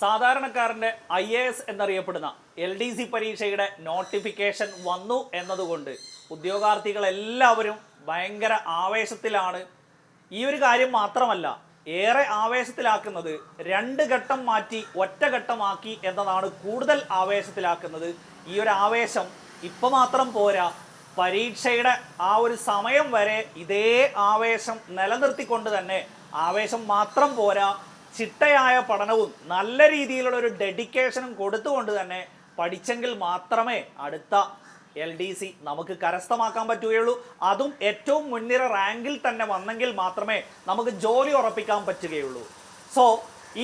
സാധാരണക്കാരന്റെ I A S എന്നറിയപ്പെടുന്ന L D C പരീക്ഷയുടെ നോട്ടിഫിക്കേഷൻ വന്നു എന്നതുകൊണ്ട് ഉദ്യോഗാർത്ഥികളെല്ലാവരും ഭയങ്കര ആവേശത്തിലാണ്. ഈ ഒരു കാര്യം മാത്രമല്ല ഏറെ ആവേശത്തിലാക്കുന്നത് രണ്ട് ഘട്ടം മാറ്റി ഒറ്റ ഘട്ടമാക്കി എന്നതാണ് കൂടുതൽ ആവേശത്തിലാക്കുന്നത്. ഈ ഒരു ആവേശം ഇപ്പം മാത്രം പോരാ പരീക്ഷയുടെ ആ ഒരു സമയം വരെ ഇതേ ആവേശം നിലനിർത്തിക്കൊണ്ട് തന്നെ ആവേശം മാത്രം പോരാ ചിട്ടയായ പഠനവും നല്ല രീതിയിലുള്ള ഒരു ഡെഡിക്കേഷനും കൊടുത്തുകൊണ്ട് തന്നെ പഠിച്ചെങ്കിൽ മാത്രമേ അടുത്ത എൽ ഡി സി നമുക്ക് കരസ്ഥമാക്കാൻ പറ്റുകയുള്ളൂ. അതും ഏറ്റവും മുൻനിര റാങ്കിൽ തന്നെ വന്നെങ്കിൽ മാത്രമേ നമുക്ക് ജോലി ഉറപ്പിക്കാൻ പറ്റുകയുള്ളൂ. സോ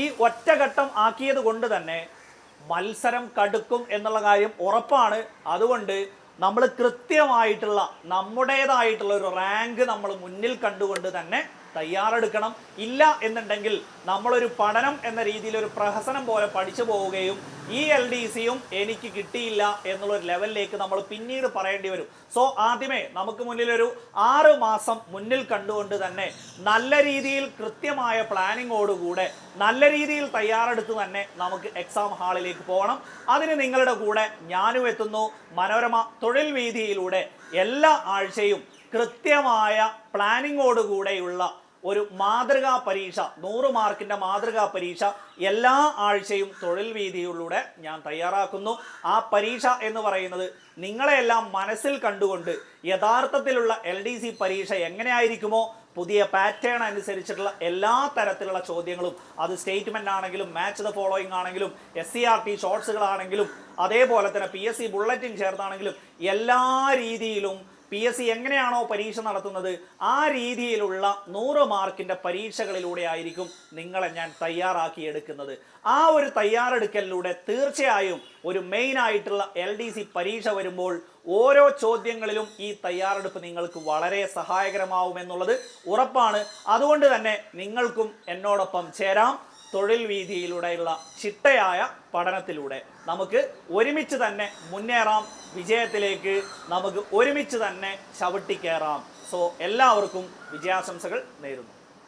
ഈ ഒറ്റഘട്ടം ആക്കിയത് കൊണ്ട് തന്നെ മത്സരം കടുക്കും എന്നുള്ള കാര്യം ഉറപ്പാണ്. അതുകൊണ്ട് നമ്മൾ കൃത്യമായിട്ടുള്ള നമ്മുടേതായിട്ടുള്ള ഒരു റാങ്ക് നമ്മൾ മുന്നിൽ കണ്ടുകൊണ്ട് തന്നെ തയ്യാറെടുക്കണം. ഇല്ല എന്നുണ്ടെങ്കിൽ നമ്മളൊരു പഠനം എന്ന രീതിയിൽ ഒരു പ്രഹസനം പോലെ പഠിച്ചു പോവുകയും ഈ എൽ ഡി സിയും എനിക്ക് കിട്ടിയില്ല എന്നുള്ള ഒരു ലെവലിലേക്ക് നമ്മൾ പിന്നീട് പറയേണ്ടി വരും. സോ ആദ്യമേ നമുക്ക് മുന്നിലൊരു ആറ് മാസം മുന്നിൽ കണ്ടുകൊണ്ട് തന്നെ നല്ല രീതിയിൽ കൃത്യമായ പ്ലാനിങ്ങോടുകൂടെ നല്ല രീതിയിൽ തയ്യാറെടുത്ത് തന്നെ നമുക്ക് എക്സാം ഹാളിലേക്ക് പോകണം. അതിന് നിങ്ങളുടെ കൂടെ ഞാനും എത്തുന്നു. മനോരമ തൊഴിൽ വീതിയിലൂടെ എല്ലാ ആഴ്ചയും കൃത്യമായ പ്ലാനിങ്ങോടുകൂടെയുള്ള ഒരു മാതൃകാ പരീക്ഷ നൂറ് മാർക്കിന്റെ മാതൃകാ പരീക്ഷ എല്ലാ ആഴ്ചയും തൊഴിൽ വീതിയിലൂടെ ഞാൻ തയ്യാറാക്കുന്നു. ആ പരീക്ഷ എന്ന് പറയുന്നത് നിങ്ങളെയെല്ലാം മനസ്സിൽ കണ്ടുകൊണ്ട് യഥാർത്ഥത്തിലുള്ള എൽ ഡി സി പരീക്ഷ എങ്ങനെയായിരിക്കുമോ പുതിയ പാറ്റേൺ അനുസരിച്ചിട്ടുള്ള എല്ലാ തരത്തിലുള്ള ചോദ്യങ്ങളും അത് സ്റ്റേറ്റ്മെന്റ് ആണെങ്കിലും മാച്ച് ദ ഫോളോയിങ് ആണെങ്കിലും എസ് സി ആർ ടി ഷോർട്സുകളാണെങ്കിലും അതേപോലെ തന്നെ പി എസ് സി ബുള്ളറ്റിൻ ചേർന്നാണെങ്കിലും എല്ലാ രീതിയിലും പി എസ് സി എങ്ങനെയാണോ പരീക്ഷ നടത്തുന്നത്? ആ രീതിയിലുള്ള നൂറ് മാർക്കിന്റെ പരീക്ഷകളിലൂടെ ആയിരിക്കും നിങ്ങളെ ഞാൻ തയ്യാറാക്കി എടുക്കുന്നത്. ആ ഒരു തയ്യാറെടുക്കലിലൂടെ തീർച്ചയായും ഒരു മെയിൻ ആയിട്ടുള്ള എൽ ഡി സി പരീക്ഷ വരുമ്പോൾ ഓരോ ചോദ്യങ്ങളിലും ഈ തയ്യാറെടുപ്പ് നിങ്ങൾക്ക് വളരെ സഹായകരമാവുമെന്നുള്ളത് ഉറപ്പാണ്. അതുകൊണ്ട് തന്നെ നിങ്ങൾക്കും എന്നോടൊപ്പം ചേരാം. തൊഴിൽ വീതിയിലൂടെയുള്ള ചിട്ടയായ പഠനത്തിലൂടെ നമുക്ക് ഒരുമിച്ച് തന്നെ മുന്നേറാം വിജയത്തിലേക്ക് നമുക്ക് ഒരുമിച്ച് തന്നെ ചവിട്ടിക്കയറാം സോ എല്ലാവർക്കും വിജയാശംസകൾ നേരുന്നു.